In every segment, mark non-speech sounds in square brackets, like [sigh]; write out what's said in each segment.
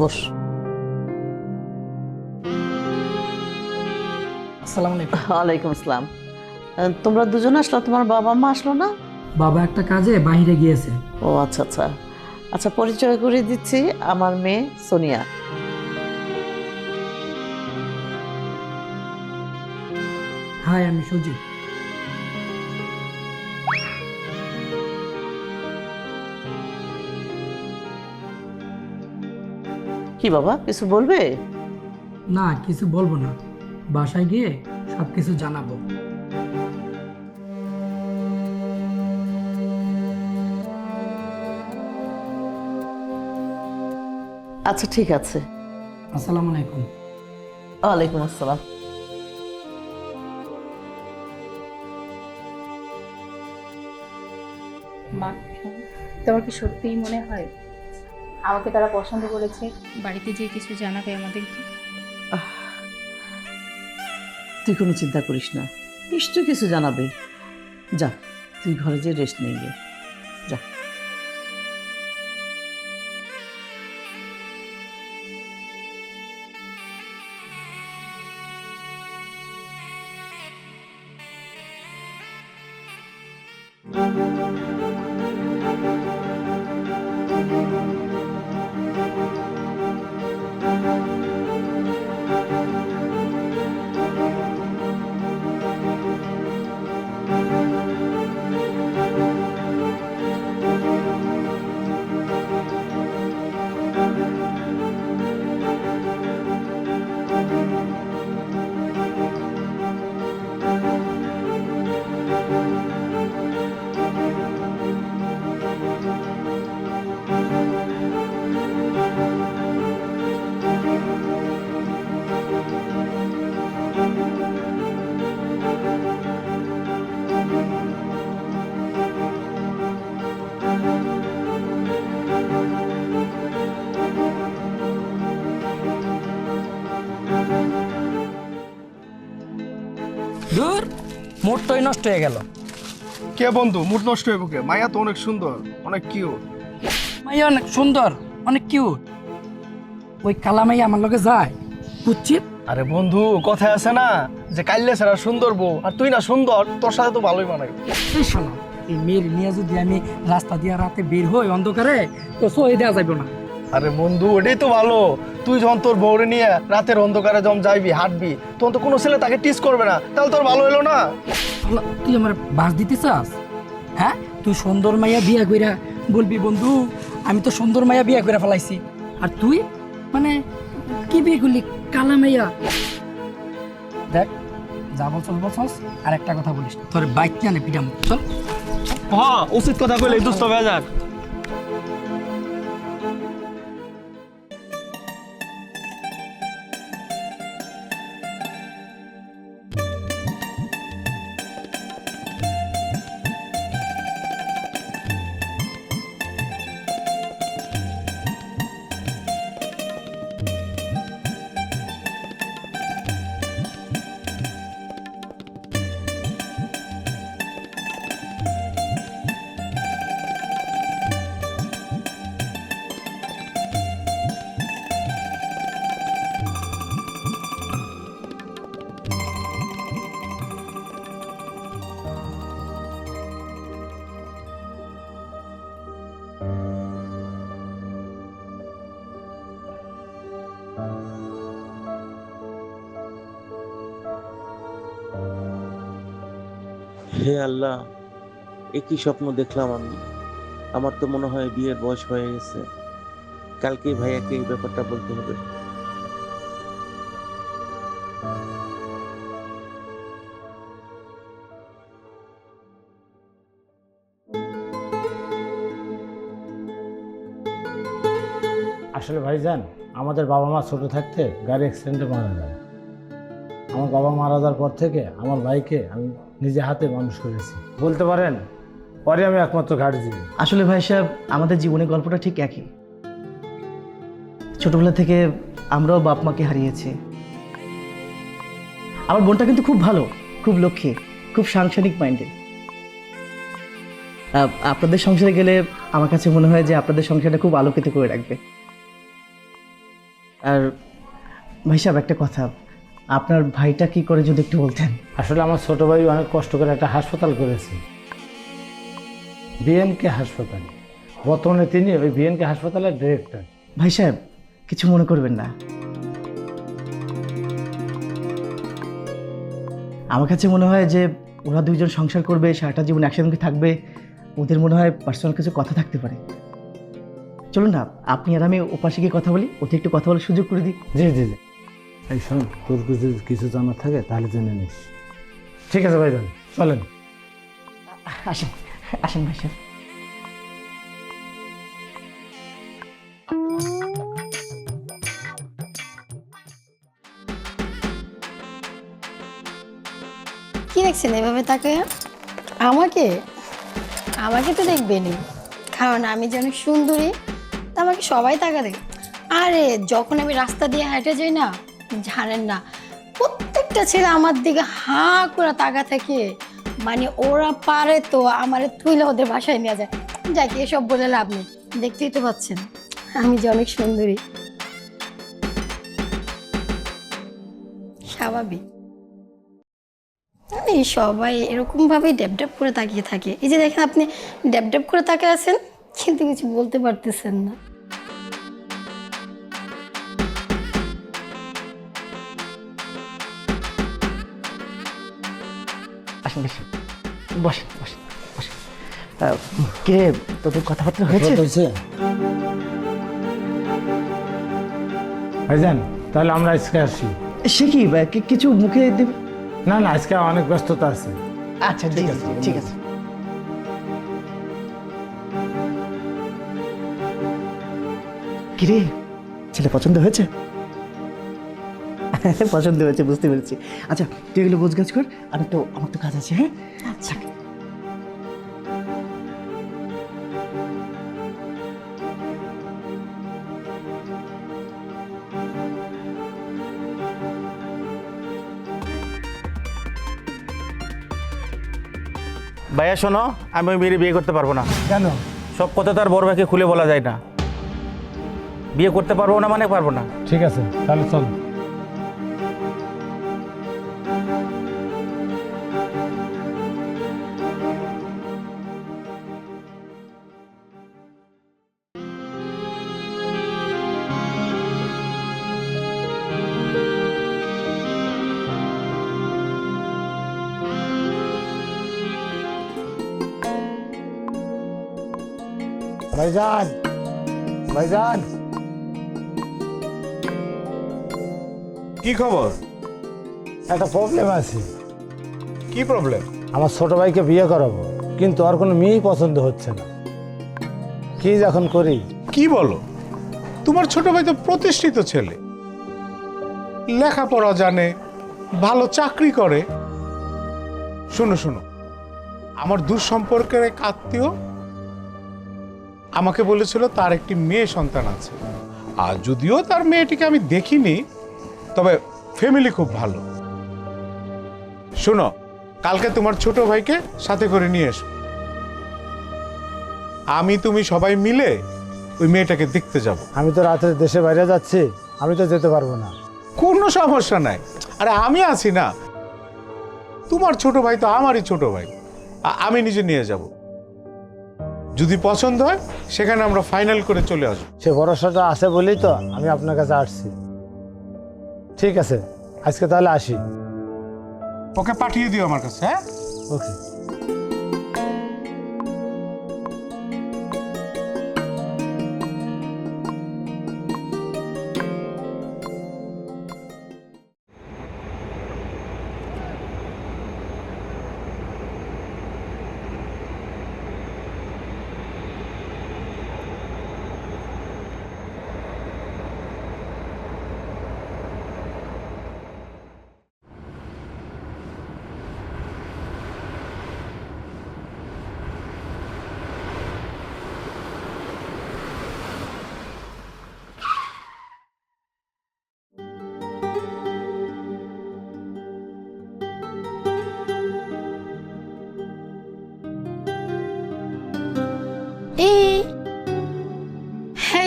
বস। আসসালামু আলাইকুম। ওয়ালাইকুম আসসালাম। তোমরা দুজন আসলো? তোমার বাবা মা আসলো না? বাবা একটা কাজে বাইরে গিয়েছে। ও আচ্ছা আচ্ছা। আচ্ছা পরিচয় করে দিচ্ছি আমার মেয়ে সোনিয়া। হাই আমি সুজিত। কি বাবা কিছু বলবে? না কিছু বলব না। বাসায় গিয়ে সব কিছু জানাব। আচ্ছা ঠিক আছে। আসসালামু আলাইকুম। ওয়ালাইকুম আসসালাম। মা তোমার কি সত্যিই মনে হয়? আমাকে তারা পছন্দ করেছে। বাড়িতে যে কিছু জানাবে আমাদেরকে তুই কোনো চিন্তা করিস না নিশ্চয় কিছু জানাবে। যা তুই ঘরে যে রেস্ট নিয়ে গে যা। দূর নষ্ট হয়ে গেল। কে বন্ধু? মুড নষ্ট হইব কে? মায়া তো অনেক সুন্দর অনেক কিউট মাইয়া অনেক সুন্দর অনেক কিউট ওই কালা মাইয়া আমার লগে যায়। বুঝছিস আরে বন্ধু কথায় আছে না যে কাইলে সারা সুন্দর বউ আর তুই না সুন্দর তোর সাথে তো ভালোই মানায়। এই শোনো এই মেয়ের নিয়ে যদি আমি রাস্তা দিয়ে রাতে বের হই অন্ধকারে তো সহি দেওয়া যাবে না। আরে বন্ধু ওটাই তো ভালো। তুই যখন তোর বউরে নিয়ে রাতের অন্ধকারে যখন যাইবি হাঁটবি তখন তো কোনো ছেলে তাকে টিস করবে না। তাহলে তোর ভালো হলো না? আল্লাহ, তুই আমার বাস দিতে চাস? হ্যাঁ? তুই সুন্দর মাইয়া বিয়া কইরা বলবি বন্ধু আমি তো সুন্দর মাইয়া বিয়া কইরা ফেলাইছি। আর তুই? মানে কি বিয়ে করলি কালা মাইয়া? দেখ যা বলছস বলছস আর একটা কথা বলিস তোর বাইক জানে পিটাম চল। হ্যাঁ উচিত কথা কইলে দুস্থ বেজার হে আল্লাহ, একই স্বপ্ন দেখলাম আমি। আমার তো মনে হয় বিয়ের বয়স হয়ে গেছে। কালকেই ভাইয়াকে এই ব্যাপারটা বলতে হবে। আসলে ভাইজান, আমাদের বাবা মা ছোট থাকতে গাড়ি অ্যাক্সিডেন্টে মারা যায়। আমার বাবা মারা যাওয়ার পর থেকে আমার ভাইকে আমি নিজে হাতে মানুষ করেছি। বলতে পারেন, পরে আমি একমাত্র দিই আসলে ভাই সাহেব, আমাদের জীবনের গল্পটা ঠিক একই। ছোটবেলা থেকে আমরাও বাপ মাকে হারিয়েছি। আমার বোনটা কিন্তু খুব ভালো, খুব লক্ষ্মী, খুব সাংসারিক মাইন্ডেড আপনাদের সংসারে গেলে আমার কাছে মনে হয় যে আপনাদের সংসারটা খুব আলোকিত করে রাখবে। আর ভাই সাহেব, একটা কথা আপনার ভাইটা কি করে যদি একটু বলতেন? আসলে আমার ছোট ভাই অনেক কষ্ট করে একটা হাসপাতাল করেছে। বিএনকে হাসপাতাল। বর্তমানে তিনি ওই বিএনকে হাসপাতালের ডিরেক্টর ভাই সাহেব কিছু মনে করবেন না। আমার কাছে মনে হয় যে ওরা দুইজন সংসার করবে সারাটা জীবন একসঙ্গে থাকবে। ওদের মনে হয় পার্সোনাল কিছু কথা থাকতে পারে। চলুন না আপনি আর আমি ওপাশে গিয়ে কথা বলি ওতে একটু কথা বলার সুযোগ করে দিই। জি জি জি। এই শোন তোর কিছু কিছু জানার থাকে তাহলে জেনে নিস। ঠিক আছে ভাই যান চলেন। আসেন আসেন ভাই সাহেব। কি দেখছেন এভাবে তাকে আমাকে? আমাকে তো দেখবেনই। কারণ আমি যে অনেক সুন্দরী তা আমাকে সবাই তাকা দেখ। আরে যখন আমি রাস্তা দিয়ে হেঁটে যাই না জানেন না, প্রত্যেকটা ছেলে আমার দিকে হাঁ করে তাকা থাকে। মানে ওরা পারে তো আমার তুইলে ওদের বাসায় নিয়ে যায়। যাক, এসব বলে লাভ নেই। দেখতেই তো পাচ্ছেন, আমি যে অনেক সুন্দরী। স্বাভাবিক। এই সবাই এরকম ভাবেই ড্যাব ড্যাব করে তাকিয়ে থাকে। এই যে দেখেন, আপনি ড্যাব করে তাকিয়ে আছেন, কিন্তু কিছু বলতে পারতেছেন না। বসেন বসেন বসেন কে তোদের কথাবার্তা হয়েছে? হয়েছে? ভাইজান তাহলে আমরা আজকে আসি। সে কি কিছু মুখে দেবে? না না আজকে অনেক ব্যস্ততা আছে। আচ্ছা ঠিক আছে ঠিক আছে। কিরে ছেলে পছন্দ হয়েছে? [laughs] পছন্দ হয়েছে বুঝতে পেরেছি। আচ্ছা তুই এগুলো বোঝ গাছ কর আমি তো আমার তো কাজ আছে হ্যাঁ? আচ্ছা। ভাইয়া শোনো আমি ওই মেয়ের বিয়ে করতে পারব না। কেন? সব কথা তো আর বড় ভাইকে খুলে বলা যায় না। বিয়ে করতে পারব না মানে পারব না। ঠিক আছে তাহলে চল। ভাইজান ভাইজান। কি খবর? একটা প্রবলেম আছে। কি প্রবলেম আমার ছোট ভাইকে বিয়ে করাবো কিন্তু আর কোনো মেয়েই পছন্দ হচ্ছে না। কি যখন করি? কি বলো? তোমার ছোট ভাই তো প্রতিষ্ঠিত ছেলে। লেখাপড়া জানে ভালো চাকরি করে। শোনো শোনো। আমার দূর সম্পর্কের এক আত্মীয় আমাকে বলেছিল তার একটি মেয়ে সন্তান আছে। আর যদিও তার মেয়েটিকে আমি দেখিনি তবে ফ্যামিলি খুব ভালো। শোনো কালকে তোমার ছোট ভাইকে সাথে করে নিয়ে এসো। আমি তুমি সবাই মিলে ওই মেয়েটাকে দেখতে যাব। আমি তো রাত্রে দেশে বাইরে যাচ্ছি আমি তো যেতে পারব না। কোনো সমস্যা নাই। আরে আমি আছি না। তোমার ছোট ভাই তো আমারই ছোট ভাই। আ- আমি নিজে নিয়ে যাব। যদি পছন্দ হয় সেখানে আমরা ফাইনাল করে চলে আসব। সে ভরসাটা আছে বলেই তো আমি আপনার কাছে আসছি। ঠিক আছে আজকে তাহলে আসি। ওকে পাঠিয়ে দিও আমার কাছে হ্যাঁ? ওকে।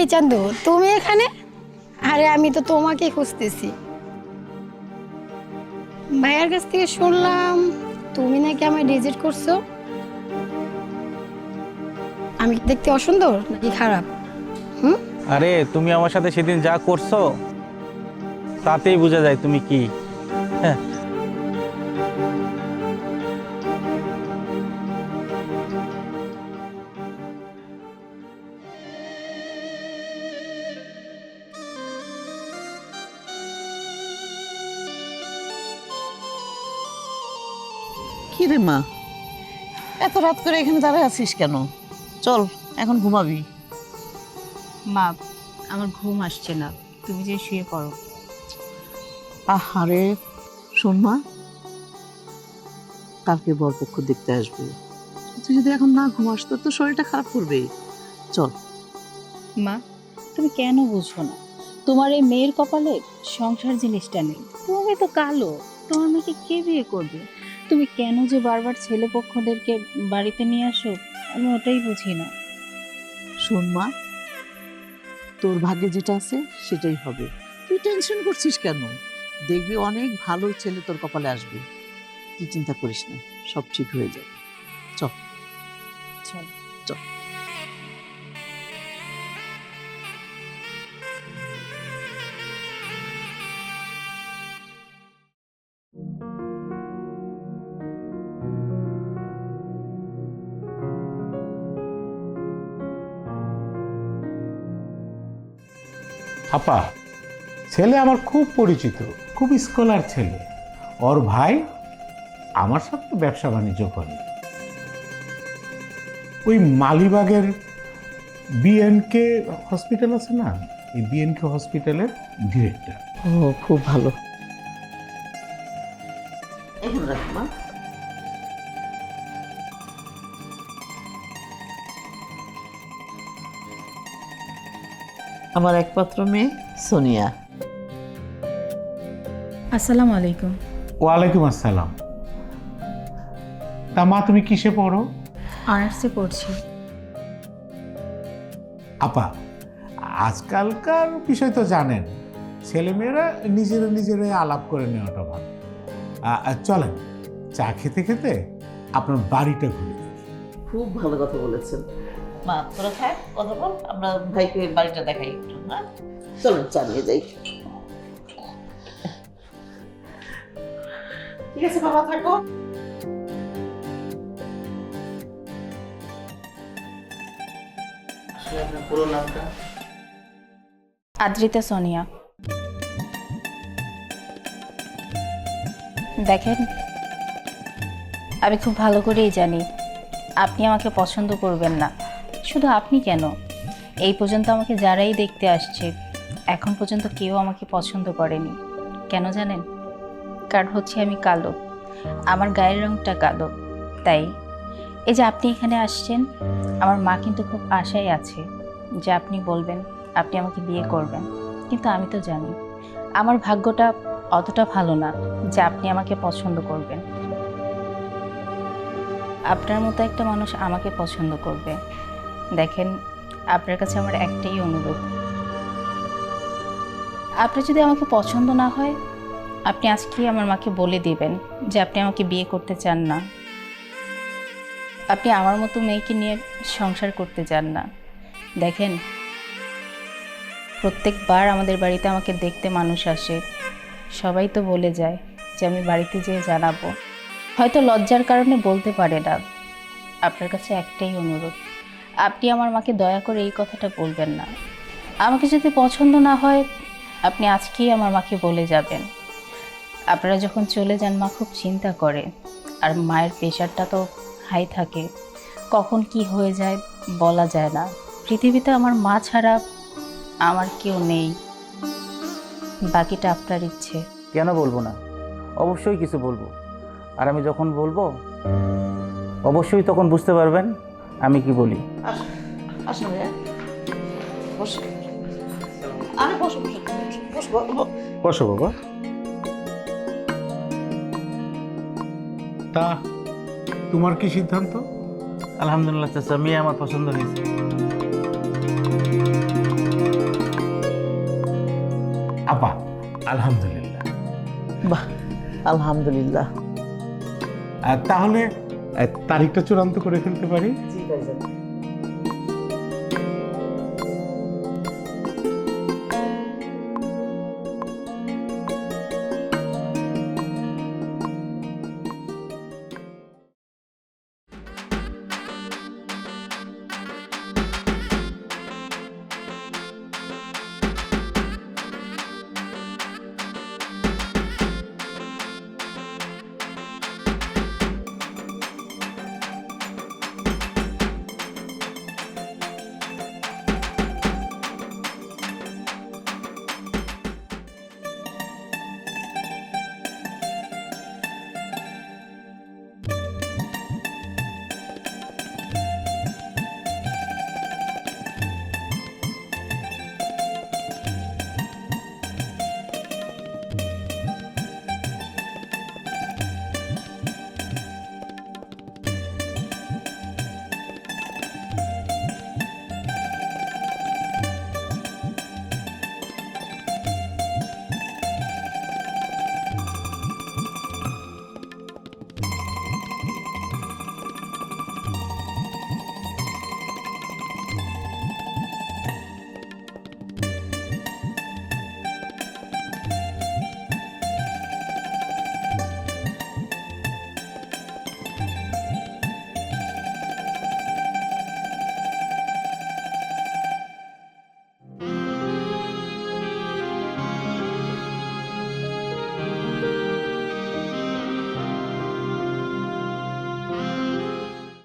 এই চান্দু, তুমি এখানে? আরে আমি তো তোমাকে খুঁজতেছি। ভাইয়ার কাছ থেকে শুনলাম তুমি নাকি আমায় রিজেক্ট করছ। আমি দেখতে অসুন্দর নাকি খারাপ? হুম? আরে, তুমি আমার সাথে সেদিন যা করছ, তাতেই বোঝা যায় তুমি কি। হ্যাঁ। কি রে মা? এত রাত করে এখানে দাঁড়ায় আছিস কেন? চল এখন ঘুমাবি। মা আমার ঘুম আসছে না। তুমি যে শুয়ে পড়ো। আহারে শোন মা। কালকে বরপক্ষ দেখতে আসবে। তুই যদি এখন না ঘুমাস তোর তো শরীরটা খারাপ করবে। চল। মা তুমি কেন বুঝব না? তোমার এই মেয়ের কপালে সংসার জিনিসটা নেই। তুমি তো কালো। তোমার মেয়েকে কে বিয়ে করবে? তুমি কেন যে বারবার ছেলেপক্ষদেরকে বাড়িতে নিয়ে আসো আমি ওটাই বুঝি না। শোন মা তোর ভাগ্যে যেটা আছে সেটাই হবে। তুই টেনশন করছিস কেন? দেখবি অনেক ভালো ছেলে তোর কপালে আসবে। তুই চিন্তা করিস না সব ঠিক হয়ে যাবে। চল। চল। আপা ছেলে আমার খুব পরিচিত খুব স্কলার ছেলে। ওর ভাই আমার সাথে ব্যবসা বাণিজ্য করে। ওই মালিবাগের বিএনকে হসপিটাল আছে না? এই বিএনকে হসপিটালের ডিরেক্টর ও খুব ভালো। এখন রাখ আমার একমাত্র মেয়ে সোনিয়া। আসসালামু আলাইকুম। ওয়ালাইকুম আসসালাম। তা মা তুমি কিসে পড়ো? অনার্সে পড়ছি। আপা আজকালকার বিষয় তো জানেন ছেলেমেয়েরা নিজেরা নিজেরাই আলাপ করে নেওয়াটা ভালো। চলেন চা খেতে খেতে আপনার বাড়িটা ঘুরে খুব ভালো কথা বলেছেন। মা তোরা থাক কথা বল আমরা ভাইকে বাড়িটা দেখাই একটু হ্যাঁ চলুন চালিয়ে যাই। ঠিক আছে বাবা থাকো। আপনার পুরো নামটা আদ্রিতা সোনিয়া। দেখেন আমি খুব ভালো করেই জানি আপনি আমাকে পছন্দ করবেন না। শুধু আপনি কেন? এই পর্যন্ত আমাকে যারাই দেখতে আসছে, এখন পর্যন্ত কেউ আমাকে পছন্দ করেনি। কেন জানেন? কারণ হচ্ছে আমি কালো। আমার গায়ের রংটা কালো। তাই, এই যে আপনি এখানে আসছেন, আমার মা কিন্তু খুব আশায় আছে যে আপনি বলবেন, আপনি আমাকে বিয়ে করবেন। কিন্তু আমি তো জানি, আমার ভাগ্যটা অতটা ভালো না যে আপনি আমাকে পছন্দ করবেন। আপনার মতো একটা মানুষ আমাকে পছন্দ করবে। দেখেন, আপনার কাছে আমার একটাই অনুরোধ। আপনি যদি আমাকে পছন্দ না হয়, আপনি আজকেই আমার মাকে বলে দিবেন যে আপনি আমাকে বিয়ে করতে চান না। আপনি আমার মতো মেয়েকে নিয়ে সংসার করতে চান না। দেখেন, প্রত্যেকবার আমাদের বাড়িতে আমাকে দেখতে মানুষ আসে। সবাই তো বলে যায় যে আমি বাড়িতে যেয়ে জানাব। হয়তো লজ্জার কারণে বলতে পারে না। আপনার কাছে একটাই অনুরোধ। আপনি আমার মাকে দয়া করে এই কথাটা বলবেন না। আমাকে যদি পছন্দ না হয়, আপনি আজকেই আমার মাকে বলে যাবেন। আপনারা যখন চলে যান, মা খুব চিন্তা করে। আর মায়ের প্রেশারটা তো হাই থাকে। কখন কি হয়ে যায়, বলা যায় না। পৃথিবীতে আমার মা ছাড়া আমার কেউ নেই। বাকিটা আপনার ইচ্ছে। কেন বলব না? অবশ্যই কিছু বলব। আর আমি যখন বলব, অবশ্যই তখন বুঝতে পারবেন আমি কি বলি? বসো। আরে বসো বাবা। তা তোমার কি সিদ্ধান্ত? আলহামদুলিল্লাহ চাচা মেয়ে আমার পছন্দ হয়েছে। আপা আলহামদুলিল্লাহ। বাহ আলহামদুলিল্লাহ। আর তাহলে তারিখটা চূড়ান্ত করে ফেলতে পারি? জি ভাইজান